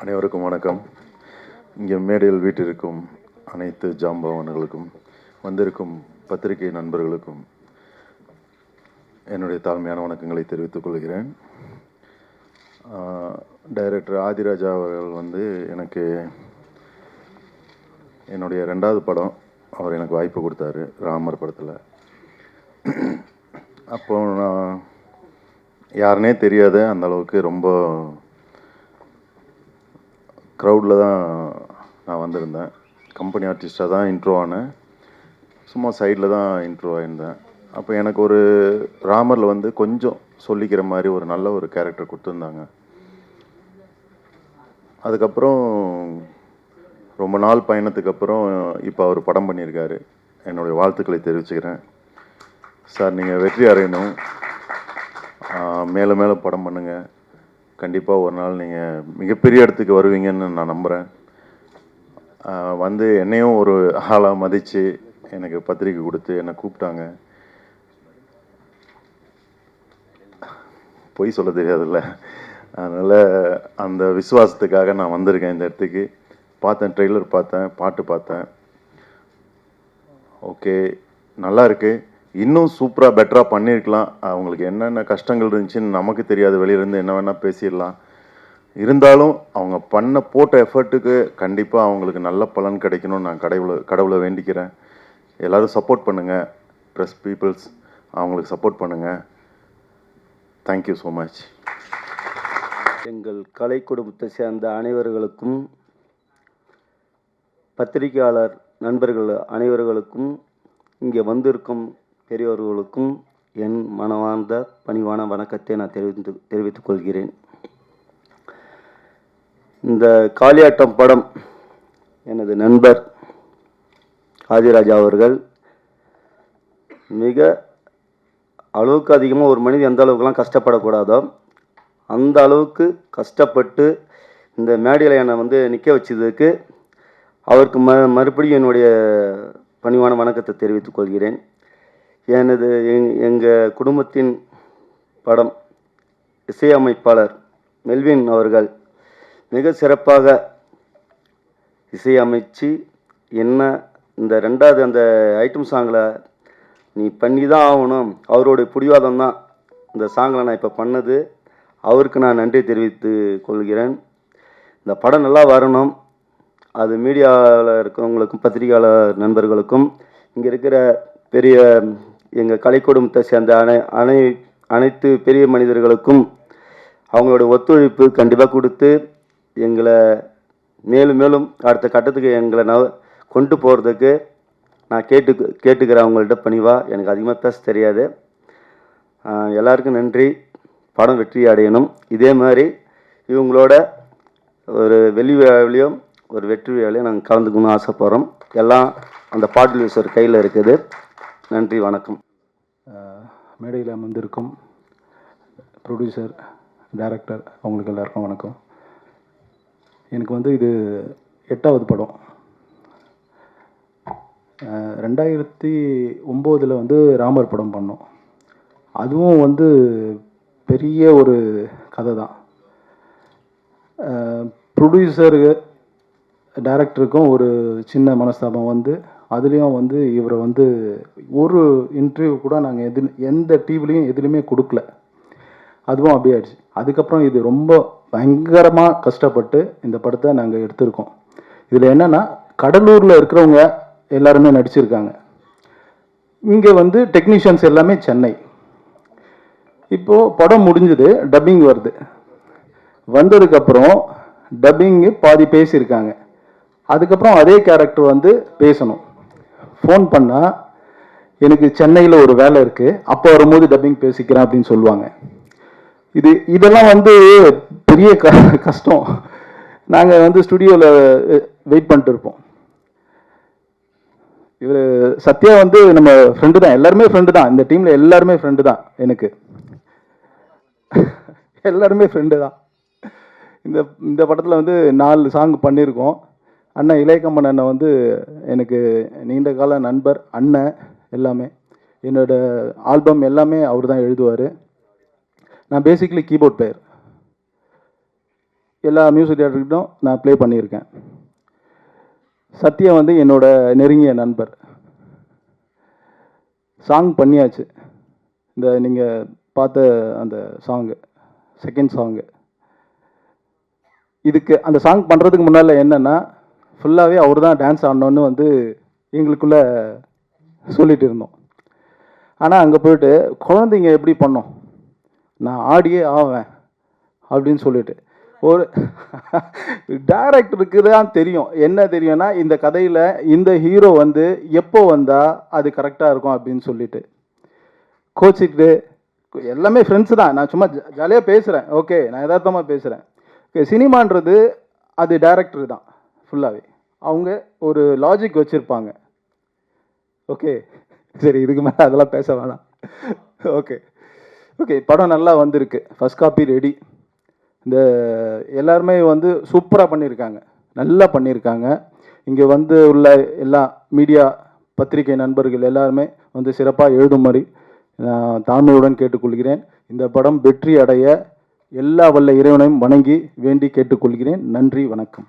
அனைவருக்கும் வணக்கம். இங்கே மேடையில் வீட்டிற்கும் அனைத்து ஜாம்பவன்களுக்கும் வந்திருக்கும் பத்திரிகை நண்பர்களுக்கும் என்னுடைய தாழ்மையான வணக்கங்களை தெரிவித்துக் கொள்கிறேன். டைரக்டர் ஆதிராஜா அவர்கள் வந்து எனக்கு என்னுடைய ரெண்டாவது படம் அவர் எனக்கு வாய்ப்பு கொடுத்தாரு ராமர் படத்தில். அப்போ நான் யாருனே தெரியாத அந்த அளவுக்கு ரொம்ப க்ரௌடில் தான் நான் வந்திருந்தேன். கம்பெனி ஆர்டிஸ்டாக தான் இன்ட்ரோ ஆனேன். சும்மா சைடில் தான் இன்ட்ரோ ஆயிருந்தேன். அப்போ எனக்கு ஒரு ராமரில் வந்து கொஞ்சம் சொல்லிக்கிற மாதிரி ஒரு நல்ல ஒரு கேரக்டர் கொடுத்துருந்தாங்க. அதுக்கப்புறம் ரொம்ப நாள் பயணத்துக்கு அப்புறம் இப்போ அவர் படம் பண்ணியிருக்காரு. என்னுடைய வாழ்த்துக்களை தெரிவிச்சுக்கிறேன். சார் நீங்கள் வெற்றி அடையணும். மேலே மேலும் மேலும் படம் பண்ணுங்கள் கண்டிப்பாக ஒரு நாள் நீங்கள் மிகப்பெரிய இடத்துக்கு வருவீங்கன்னு நான் நம்புகிறேன் வந்து என்னையும் ஒரு ஆளாக மதித்து எனக்கு பத்திரிக்கை கொடுத்து என்னை கூப்பிட்டாங்க. பொய் சொல்ல தெரியாதுல்ல. அதனால் அந்த விசுவாசத்துக்காக நான் வந்திருக்கேன் இந்த இடத்துக்கு. பார்த்தேன் ட்ரெய்லர் பார்த்தேன் பாட்டு பார்த்தேன். ஓகே நல்லா இருக்குது இன்னும் சூப்பராக பெட்டராக பண்ணியிருக்கலாம். அவங்களுக்கு என்னென்ன கஷ்டங்கள் இருந்துச்சுன்னு நமக்கு தெரியாது. வெளியிலேருந்து என்ன வேணால் பேசிடலாம். இருந்தாலும் அவங்க பண்ண போட்ட எஃபர்ட்டுக்கு கண்டிப்பாக அவங்களுக்கு நல்ல பலன் கிடைக்கணும்னு நான் கடவுளை கடவுளை வேண்டிக்கிறேன். எல்லோரும் சப்போர்ட் பண்ணுங்கள் ப்ரெஸ் பீப்புள்ஸ் அவங்களுக்கு சப்போர்ட் பண்ணுங்கள் தேங்க்யூ ஸோ மச் எங்கள் கலை குடும்பத்தை சேர்ந்த அனைவர்களுக்கும் பத்திரிகையாளர் நண்பர்கள் அனைவர்களுக்கும் இங்கே வந்திருக்கும் பெரியோர்களுக்கும் என் மனவார்ந்த பணிவான வணக்கத்தை நான் தெரிவித்து தெரிவித்துக் கொள்கிறேன். இந்த காளியாட்டம் படம் எனது நண்பர் ஆதிராஜா அவர்கள் மிக அளவுக்கு அதிகமாக ஒரு மனிதன் எந்த அளவுக்குலாம் கஷ்டப்படக்கூடாதோ அந்த அளவுக்கு கஷ்டப்பட்டு இந்த மேடையில் என்னை வந்து நிற்க வச்சதுக்கு அவருக்கு ம மறுபடியும் என்னுடைய பணிவான வணக்கத்தை தெரிவித்துக் கொள்கிறேன். எனது எங் எங்கள் குடும்பத்தின் படம் இசையமைப்பாளர் மெல்வின் அவர்கள் மிக சிறப்பாக இசையமைச்சு என்ன இந்த ரெண்டாவது அந்த ஐட்டம் சாங்கில் நீ பண்ணி தான் ஆகணும். அவருடைய பிடிவாதம் தான் இந்த சாங்கில் நான் இப்போ பண்ணது. அவருக்கு நான் நன்றி தெரிவித்து கொள்கிறேன். இந்த படம் நல்லா வரணும். அது மீடியாவில் இருக்கிறவங்களுக்கும் பத்திரிகையாளர் நண்பர்களுக்கும். இங்கே இருக்கிற பெரிய எங்கள் கலை குடும்பத்தை சேர்ந்த அனை அனை அனைத்து பெரிய மனிதர்களுக்கும் அவங்களோட ஒத்துழைப்பு கண்டிப்பாக கொடுத்து எங்களை மேலும் மேலும் அடுத்த கட்டத்துக்கு எங்களை நவ கொண்டு போகிறதுக்கு நான் கேட்டு கேட்டுக்கிறேன் அவங்கள்ட்ட பணிவாக எனக்கு அதிகமாக பேச தெரியாது. எல்லாருக்கும் நன்றி. படம் வெற்றி அடையணும். இதே மாதிரி இவங்களோட ஒரு வெளி விழாவிலையும் ஒரு வெற்றி விழாவிலையும் நாங்கள் கலந்துக்கணும்னு ஆசைப்பட்றோம். எல்லாம் அந்த பாட்டில் யூசர் கையில் இருக்குது. நன்றி வணக்கம். மேடையில் அமர்ந்திருக்கும் ப்ரொடியூசர் டைரக்டர் அவங்களுக்கு எல்லாருக்கும் வணக்கம். எனக்கு வந்து இது எட்டாவது படம். ரெண்டாயிரத்தி ஒம்போதில் வந்து ராமர் படம் பண்ணோம். அதுவும் வந்து பெரிய ஒரு கதை தான். ப்ரொடியூசரு டைரக்டருக்கும் ஒரு சின்ன மனஸ்தாபம் வந்து அதுலேயும் வந்து இவரை வந்து ஒரு இன்டர்வியூ கூட நாங்கள் எது எந்த டிவிலையும் எதுலேயுமே கொடுக்கல. அதுவும் அப்படி ஆயிடுச்சு. அதுக்கப்புறம் இது ரொம்ப பயங்கரமாக கஷ்டப்பட்டு இந்த படத்தை நாங்கள் எடுத்திருக்கோம். இதில் என்னென்னா கடலூரில் இருக்கிறவங்க எல்லாருமே நடிச்சிருக்காங்க. இங்கே வந்து டெக்னீஷியன்ஸ் எல்லாமே சென்னை. இப்போது படம் முடிஞ்சது டப்பிங் வருது. வந்ததுக்கப்புறம் டப்பிங்கு பாதி பேசியிருக்காங்க. அதுக்கப்புறம் அதே கேரக்டர் வந்து பேசணும். ஃபோன் பண்ணால் எனக்கு சென்னையில் ஒரு வேலை இருக்குது அப்போ வரும்போது டப்பிங் பேசிக்கிறேன் அப்படின்னு சொல்லுவாங்க. இது இதெல்லாம் வந்து பெரிய க கஷ்டம். நாங்கள் வந்து ஸ்டுடியோவில் வெயிட் பண்ணிட்டு இருப்போம். இவர் சத்யா வந்து நம்ம ஃப்ரெண்டு தான். எல்லாருமே ஃப்ரெண்டு தான். இந்த டீமில் எல்லாருமே ஃப்ரெண்டு தான் எனக்கு. எல்லாருமே ஃப்ரெண்டு தான். இந்த இந்த படத்தில் வந்து நாலு சாங் பண்ணியிருக்கோம் அண்ணன் இளையகம்மன் அண்ணன் வந்து எனக்கு நீண்ட கால நண்பர் அண்ணன் எல்லாமே. என்னோட ஆல்பம் எல்லாமே அவர் தான் எழுதுவார். நான் பேசிக்கலி கீபோர்ட் பிளேயர் எல்லா மியூசிக் டேரக்டர்கிட்டும் நான் ப்ளே பண்ணியிருக்கேன். சத்யா வந்து என்னோட நெருங்கிய நண்பர். சாங் பண்ணியாச்சு. இந்த நீங்கள் பார்த்த அந்த சாங்கு செகண்ட் சாங்கு இதுக்கு அந்த சாங் பண்ணுறதுக்கு முன்னால் என்னென்னா ஃபுல்லாகவே அவர் தான் டான்ஸ் ஆடணும்னு வந்து எங்களுக்குள்ளே சொல்லிட்டு இருந்தோம் ஆனால் அங்கே போயிட்டு குழந்தைங்க எப்படி பண்ணோம்? நான் ஆடியே ஆவேன் அப்படின்னு சொல்லிட்டு. ஒரு டேரக்டருக்கு தான் தெரியும். என்ன தெரியும்னா இந்த கதையில் இந்த ஹீரோ வந்து எப்போ வந்தால் அது கரெக்டாக இருக்கும் அப்படின்னு சொல்லிட்டு. கோச்சிக்கிட்டு எல்லாமே ஃப்ரெண்ட்ஸ் தான். நான் சும்மா ஜாலியாக பேசுகிறேன் ஓகே நான் யதார்த்தமாக பேசுகிறேன் ஓகே சினிமான்றது அது டேரக்டர் தான். ஃபுல்லாகவே அவங்க ஒரு லாஜிக் வச்சுருப்பாங்க. ஓகே சரி இதுக்கு மேலே அதெல்லாம் பேச வேணாம். ஓகே ஓகே படம் நல்லா வந்திருக்கு. ஃபஸ்ட் காப்பி ரெடி இந்த எல்லாருமே வந்து சூப்பராக பண்ணியிருக்காங்க நல்லா பண்ணியிருக்காங்க இங்கே வந்து உள்ள எல்லா மீடியா பத்திரிகை நண்பர்கள் எல்லாருமே வந்து சிறப்பாக எழுதும்படி நான் தாழ்மையுடன் கேட்டுக்கொள்கிறேன். இந்த படம் வெற்றி அடைய எல்லா வல்ல இறைவனையும் வணங்கி வேண்டி கேட்டுக்கொள்கிறேன். நன்றி வணக்கம்.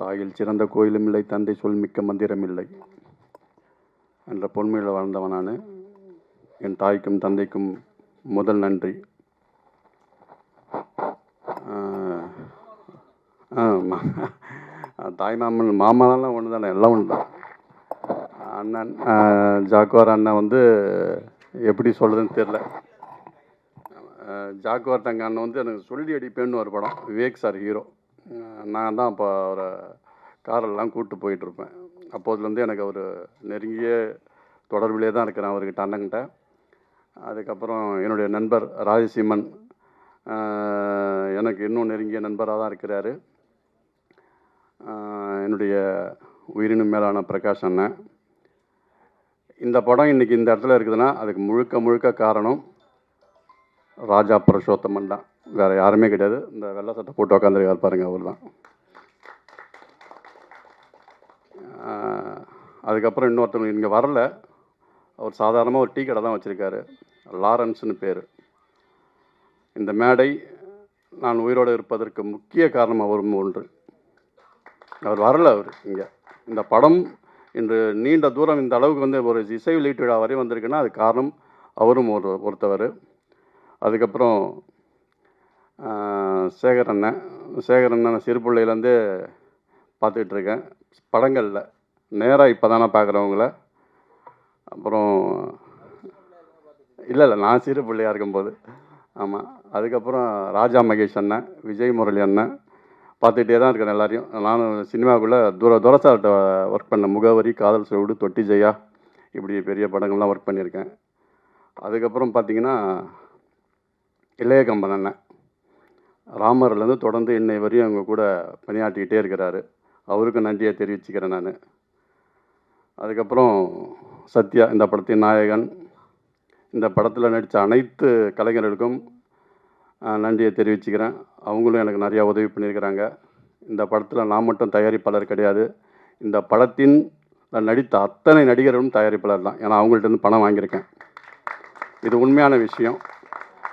தாயில் சிறந்த கோயிலும் இல்லை தந்தை சொல் மிக்க மந்திரம் இல்லை. என்ற பொன்மையில் வாழ்ந்தவன் நான் என் தாய்க்கும் தந்தைக்கும் முதல் நன்றி. தாய் மாமன் மாமாலாம் ஒன்று தானே எல்லாம் ஒன்று தான். அண்ணன் ஜாக்குவார் அண்ணன் வந்து எப்படி சொல்கிறதுன்னு தெரில ஜாக்குவார் தங்க அண்ணன் வந்து எனக்கு சொல்லி அடிப்பேன்னு ஒரு படம் விவேக் சார் ஹீரோ. நான் தான் அப்போ அவரை காரெல்லாம் கூப்பிட்டு போயிட்டுருப்பேன். அப்போதுலேருந்து எனக்கு அவர் நெருங்கிய தொடர்பிலே தான் இருக்கிறேன் அவர்கிட்ட அண்ணங்கிட்ட அதுக்கப்புறம் என்னுடைய நண்பர் ராஜசீமன் எனக்கு இன்னும் நெருங்கிய நண்பராக தான் இருக்கிறாரு. என்னுடைய உயிரினும் மேலான பிரகாஷ் அண்ணன். இந்த படம் இன்றைக்கி இந்த இடத்துல இருக்குதுன்னா அதுக்கு முழுக்க முழுக்க காரணம் ராஜா புருஷோத்தமன் தான். வேறு யாருமே கிடையாது. இந்த வெள்ளை சட்டை போட்டு உக்காந்துருக்காரு பாருங்கள் அவர் தான். அதுக்கப்புறம் இன்னொருத்தவங்க இங்கே வரல. அவர் சாதாரணமாக ஒரு டீ கடை தான் வச்சுருக்காரு. லாரன்ஸ்னு பேர். இந்த மேடை நான் உயிரோடு இருப்பதற்கு முக்கிய காரணம் அவரும் ஒன்று. அவர் வரல அவர் இங்கே. இந்த படம் இன்று நீண்ட தூரம் இந்த அளவுக்கு வந்து ஒரு இசை வெளியீட்டு விழா வரை வந்திருக்குன்னா அது காரணம் அவரும் ஒரு ஒருத்தவர். அதுக்கப்புறம் சேகர் அண்ணன் சேகர் அண்ணன் சிறு பிள்ளையிலேருந்தே பார்த்துக்கிட்டு இருக்கேன் படங்களில். நேராக இப்போ தானே பார்க்குறவங்கள. அப்புறம் இல்லை இல்லை நான் சிறு பிள்ளையாக இருக்கும்போது. ஆமாம் அதுக்கப்புறம் ராஜா மகேஷ் அண்ணன் விஜய் முரளி அண்ணன் பார்த்துக்கிட்டே தான் இருக்கேன் எல்லாரையும். நானும் சினிமாவுக்குள்ளே தூர துரசார்ட்ட ஒர்க் பண்ண முகவரி காதல் சோடு தொட்டி ஜெயா இப்படி பெரிய படங்கள்லாம் ஒர்க் பண்ணியிருக்கேன். அதுக்கப்புறம் பார்த்தீங்கன்னா இளைய கம்பன் அண்ணன் ராமர்லேருந்து தொடர்ந்து இன்னை வரையும் அவங்க கூட பணியாற்றிக்கிட்டே இருக்கிறாரு. அவருக்கும் நன்றியை தெரிவிச்சுக்கிறேன் நான். அதுக்கப்புறம் சத்யா இந்த படத்தின் நாயகன். இந்த படத்தில் நடித்த அனைத்து கலைஞர்களுக்கும் நன்றியை தெரிவிச்சுக்கிறேன். அவங்களும் எனக்கு நிறையா உதவி பண்ணியிருக்கிறாங்க. இந்த படத்தில் நான் மட்டும் தயாரிப்பாளர் கிடையாது. இந்த படத்தின் நடித்த அத்தனை நடிகர்களும் தயாரிப்பாளர் தான். ஏன்னா அவங்கள்ட்ட இருந்து பணம் வாங்கியிருக்கேன். இது உண்மையான விஷயம்.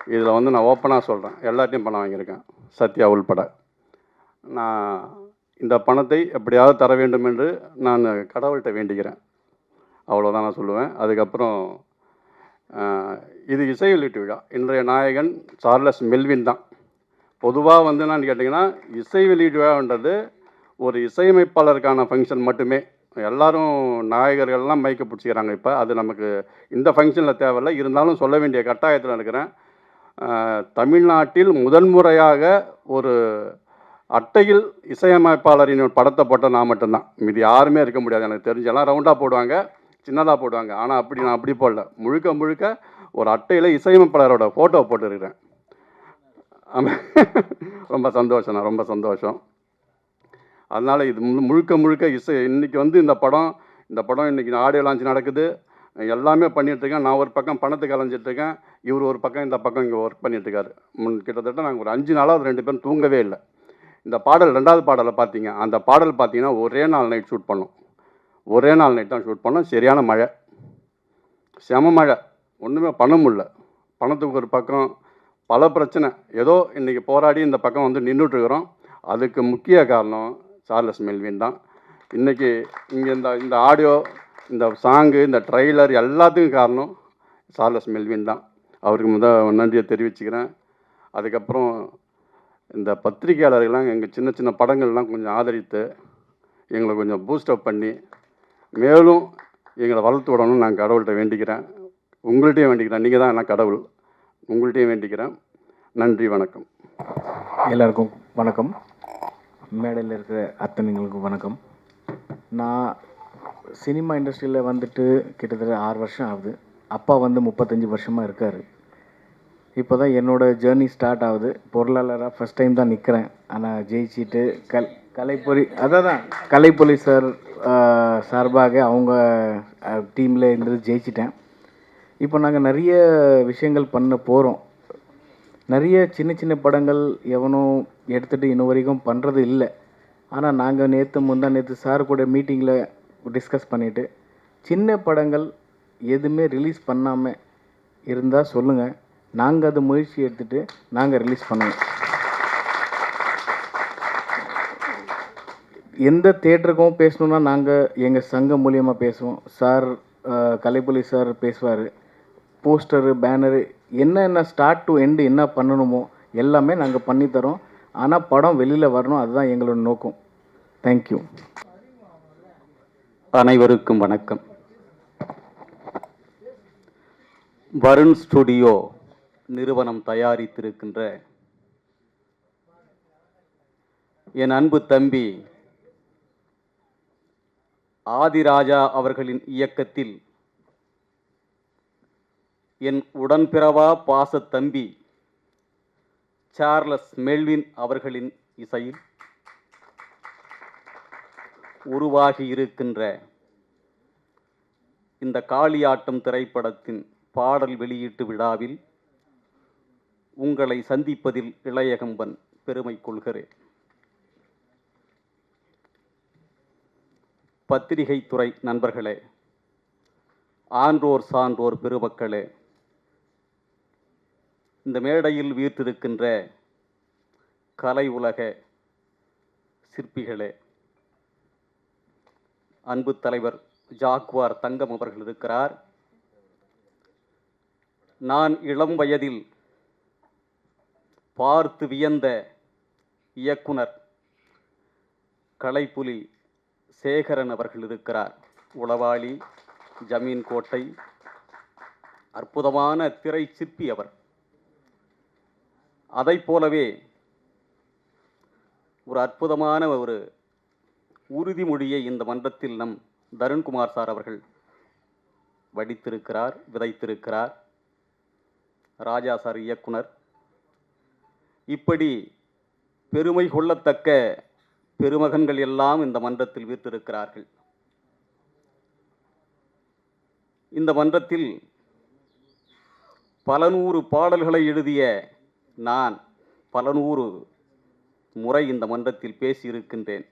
இதில் வந்து நான் ஓப்பனாக சொல்கிறேன் எல்லாத்தையும் பணம் வாங்கியிருக்கேன். சத்யா உள்பட. நான் இந்த பணத்தை எப்படியாவது தர வேண்டும் என்று நான் கடவுள்கிட்ட வேண்டிக்கிறேன். அவ்வளோதான் நான் சொல்லுவேன். அதுக்கப்புறம் இது இசை வெளியீட்டு விழா. இன்றைய நாயகன் சார்லஸ் மெல்வின் தான். பொதுவாக வந்து நான் கேட்டிங்கன்னா இசை வெளியீட்டு விழான்றது ஒரு இசையமைப்பாளருக்கான ஃபங்க்ஷன் மட்டுமே. எல்லாரும் நாயகர்கள்லாம் மைக்க பிடிச்சிக்கிறாங்க இப்போ. அது நமக்கு இந்த ஃபங்க்ஷனில் தேவையில்லை. இருந்தாலும் சொல்ல வேண்டிய கட்டாயத்தில் இருக்கிறேன். தமிழ்நாட்டில் முதன்முறையாக ஒரு அட்டையில் இசையமைப்பாளரின் ஒரு படத்தை போட்ட நான் மட்டும்தான். மீது யாருமே இருக்க முடியாது. எனக்கு தெரிஞ்சு எல்லாம் ரவுண்டாக போடுவாங்க சின்னதாக போடுவாங்க. ஆனால் அப்படி நான் அப்படி போடல. முழுக்க முழுக்க ஒரு அட்டையில் இசையமைப்பாளரோட ஃபோட்டோ போட்டுருக்கிறேன். ரொம்ப சந்தோஷம் நான் ரொம்ப சந்தோஷம். அதனால் இது முழுக்க முழுக்க இசை இன்றைக்கி வந்து இந்த படம் இந்த படம் இன்னைக்கு ஆடியோ லான்ச் நடக்குது. எல்லாமே பண்ணிகிட்ருக்கேன் நான் ஒரு பக்கம் பணத்துக்கு அலைஞ்சிட்ருக்கேன் இவர் ஒரு பக்கம் இந்த பக்கம் இங்கே ஒர்க் பண்ணிட்டுருக்காரு. முன் கிட்டத்தட்ட நாங்கள் ஒரு அஞ்சு நாளாக ரெண்டு பேரும் தூங்கவே இல்லை. இந்த பாடல் ரெண்டாவது பாடலை பார்த்தீங்க அந்த பாடல் பார்த்தீங்கன்னா ஒரே நாள் நைட் ஷூட் பண்ணோம். ஒரே நாள் நைட் தான் ஷூட் பண்ணோம். சரியான மழை. செம மழை. ஒன்றுமே பண்ண முடியல. பணத்துக்கு ஒரு பக்கம் பல பிரச்சனை. ஏதோ இன்றைக்கி போராடி இந்த பக்கம் வந்து நின்றுட்டுருக்குறோம் அதுக்கு முக்கிய காரணம் சார்லஸ் மெல்வின் தான். இன்றைக்கி இங்கே இந்த இந்த ஆடியோ இந்த சாங்கு இந்த ட்ரைலர் எல்லாத்துக்கும் காரணம் சார்லஸ் மெல்வின் தான். அவருக்கு முத நன்றியை தெரிவிச்சுக்கிறேன். அதுக்கப்புறம் இந்த பத்திரிகையாளர்கள்லாம் எங்கள் சின்ன சின்ன படங்கள்லாம் கொஞ்சம் ஆதரித்து எங்களை கொஞ்சம் பூஸ்டப் பண்ணி மேலும் எங்களை வளர்த்து விடணும்னு நான் கடவுள்கிட்ட வேண்டிக்கிறேன். உங்கள்கிட்டையும் வேண்டிக்கிறேன். நீங்கள் தான் என்ன கடவுள். உங்கள்கிட்டையும் வேண்டிக்கிறேன். நன்றி வணக்கம். எல்லாருக்கும் வணக்கம். மேடையில் இருக்கிற அத்தனைங்களுக்கும் வணக்கம். நான் சினிமா இண்டஸ்ட்ரியில் வந்துட்டு கிட்டத்தட்ட ஆறு வருஷம் ஆகுது. அப்பா வந்து முப்பத்தஞ்சு வருஷமாக இருக்கார். இப்போ தான் என்னோடய ஜேர்னி ஸ்டார்ட் ஆகுது. பொருளாளராக ஃபஸ்ட் டைம் தான் நிற்கிறேன் ஆனால் ஜெயிச்சிட்டு கல் கலைப்பொலி அதான் தான் கலைப்பொலி சார் சார்பாக அவங்க டீமில் இருந்து ஜெயிச்சிட்டேன். இப்போ நாங்கள் நிறைய விஷயங்கள் பண்ண போகிறோம் நிறைய சின்ன சின்ன படங்கள் எவனும் எடுத்துகிட்டு இன்ன வரைக்கும் பண்ணுறது இல்லை. ஆனால் நாங்கள் நேற்று முந்தா நேற்று சார் கூட மீட்டிங்கில் டிஸ்கஸ் பண்ணிவிட்டு சின்ன படங்கள் எதுவுமே ரிலீஸ் பண்ணாமல் இருந்தால் சொல்லுங்கள் நாங்கள் அதை முயற்சி எடுத்துகிட்டு நாங்கள் ரிலீஸ் பண்ணுவோம். எந்த தேட்டருக்கும் பேசணுன்னா நாங்கள் எங்கள் சங்கம் மூலியமாக பேசுவோம். சார் அஹ், கலைப்புலி சார் பேசுவார். போஸ்டரு பேனரு என்னென்ன ஸ்டார்ட் டு எண்டு என்ன பண்ணணுமோ எல்லாமே நாங்கள் பண்ணித்தரோம். ஆனால் படம் வெளியில் வரணும் அதுதான் எங்களோட நோக்கம். தேங்க்யூ அனைவருக்கும் வணக்கம். வருண் ஸ்டுடியோ நிறுவனம் தயாரித்திருக்கின்ற என் அன்பு தம்பி ஆதிராஜா அவர்களின் இயக்கத்தில் என் உடன்பிறவா பாச தம்பி சார்லஸ் மெல்வின் அவர்களின் இசையில் உருவாகி இருக்கின்ற இந்த காளியாட்டம் திரைப்படத்தின் பாடல் வெளியீட்டு விழாவில் உங்களை சந்திப்பதில் இளையகம்பன் பெருமை கொள்கிறேன். பத்திரிகை துறை நண்பர்களே ஆன்றோர் சான்றோர் பெருமக்களே இந்த மேடையில் வீற்றிருக்கின்ற கலை உலக சிற்பிகளே அன்பு தலைவர் ஜாக்வார் தங்கம் அவர்கள் இருக்கிறார். நான் இளம் வயதில் பார்த்து வியந்த இயக்குனர் கலைப்புலி சேகரன் அவர்கள் இருக்கிறார். உளவாளி ஜமீன் கோட்டை அற்புதமான திரை சிற்பி அவர். அதைப் போலவே ஒரு அற்புதமான ஒரு உறுதிமொழியை இந்த மன்றத்தில் நம் தருண்குமார் சார் அவர்கள் வடித்திருக்கிறார் விதைத்திருக்கிறார். ராஜா சார் இயக்குனர். இப்படி பெருமை கொள்ளத்தக்க பெருமகன்கள் எல்லாம் இந்த மன்றத்தில் வீர்த்திருக்கிறார்கள் இந்த மன்றத்தில் பல நூறு பாடல்களை எழுதிய நான் பல நூறு முறை இந்த மன்றத்தில் பேசியிருக்கின்றேன்.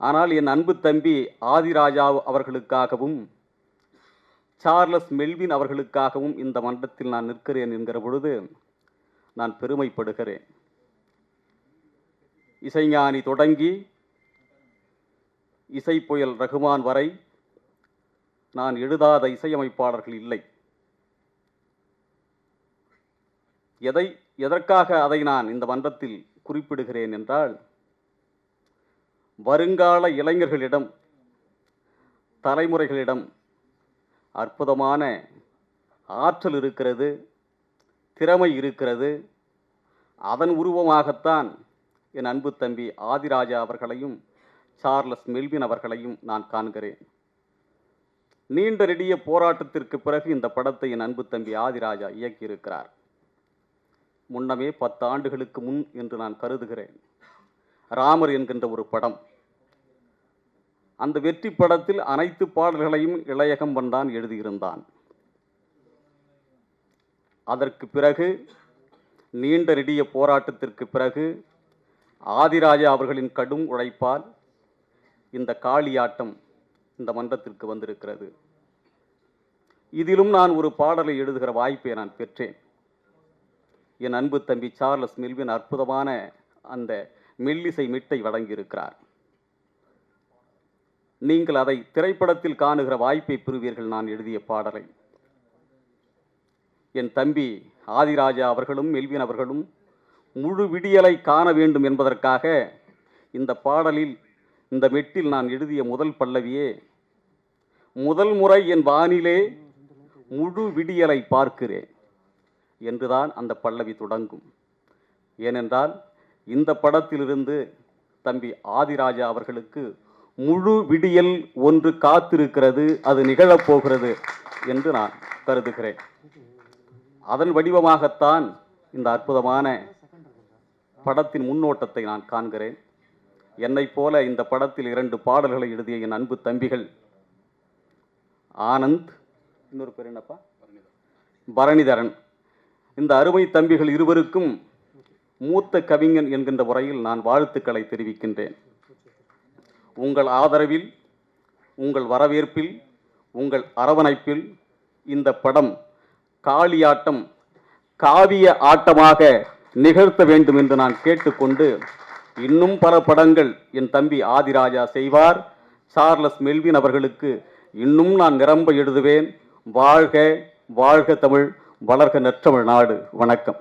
ஆனால் என் அன்பு தம்பி ஆதிராஜா அவர்களுக்காகவும் சார்லஸ் மெல்வின் அவர்களுக்காகவும் இந்த மன்றத்தில் நான் நிற்கிறேன் என்கிற பொழுது நான் பெருமைப்படுகிறேன். இசைஞானி தொடங்கி இசை புயல் ரகுமான் வரை நான் எழுதாத இசையமைப்பாளர்கள் இல்லை. எதை எதற்காக அதை நான் இந்த மன்றத்தில் குறிப்பிடுகிறேன் என்றால் வருங்கால இளைஞர்களிடம் தலைமுறைகளிடம் அற்புதமான ஆற்றல் இருக்கிறது திறமை இருக்கிறது. அதன் உருவமாகத்தான் என் அன்பு தம்பி ஆதிராஜா அவர்களையும் சார்லஸ் மெல்வின் அவர்களையும் நான் காண்கிறேன். நீண்ட நெடிய போராட்டத்திற்கு பிறகு இந்த படத்தை என் அன்பு தம்பி ஆதிராஜா இயக்கியிருக்கிறார். முன்னமே பத்து ஆண்டுகளுக்கு முன் என்று நான் கருதுகிறேன். ராமர் என்கின்ற ஒரு படம் அந்த வெற்றி படத்தில் அனைத்து பாடல்களையும் இளையகம் தான் எழுதியிருந்தான். அதற்கு பிறகு நீண்ட நெடிய போராட்டத்திற்கு பிறகு ஆதிராஜா அவர்களின் கடும் உழைப்பால் இந்த காளியாட்டம் இந்த மன்றத்திற்கு வந்திருக்கிறது. இதிலும் நான் ஒரு பாடலை எழுதுகிற வாய்ப்பை நான் பெற்றேன். என் அன்பு தம்பி சார்லஸ் மெல்வின் அற்புதமான அந்த மெல்லிசை மிட்டை வழங்கியிருக்கிறார். நீங்கள் அதை திரைப்படத்தில் காணுகிற வாய்ப்பை பெறுவீர்கள் நான் எழுதிய பாடலை. என் தம்பி ஆதிராஜா அவர்களும் மெல்வின் அவர்களும் முழு விடியலை காண வேண்டும் என்பதற்காக இந்த பாடலில் இந்த மெட்டில் நான் எழுதிய முதல் பல்லவியே முதல் முறை என் வானிலே முழு விடியலை பார்க்கிறேன் என்றுதான் அந்த பல்லவி தொடங்கும். ஏனென்றால் இந்த படத்திலிருந்து தம்பி ஆதிராஜா அவர்களுக்கு முழு விடியல் ஒன்று காத்திருக்கிறது அது நிகழப்போகிறது என்று நான் கருதுகிறேன். அதன் வடிவமாகத்தான் இந்த அற்புதமான படத்தின் முன்னோட்டத்தை நான் காண்கிறேன். என்னைப் போல இந்த படத்தில் இரண்டு பாடல்களை எழுதிய என் அன்பு தம்பிகள் ஆனந்த் இன்னொரு பேர் என்னப்பா? பரணிதரன். இந்த அருமை தம்பிகள் இருவருக்கும் மூத்த கவிஞன் என்கின்ற முறையில் நான் வாழ்த்துக்களை தெரிவிக்கின்றேன். உங்கள் ஆதரவில் உங்கள் வரவேற்பில் உங்கள் அரவணைப்பில் இந்த படம் காளியாட்டம் காவிய ஆட்டமாக நிகழ்த்த வேண்டும் என்று நான் கேட்டுக்கொண்டு இன்னும் பல படங்கள் என் தம்பி ஆதிராஜா செய்வார். சார்லஸ் மெல்வின் அவர்களுக்கு இன்னும் நான் நிரம்ப எழுதுவேன். வாழ்க வாழ்க தமிழ் வளர்க நற்றமிழ் நாடு. வணக்கம்.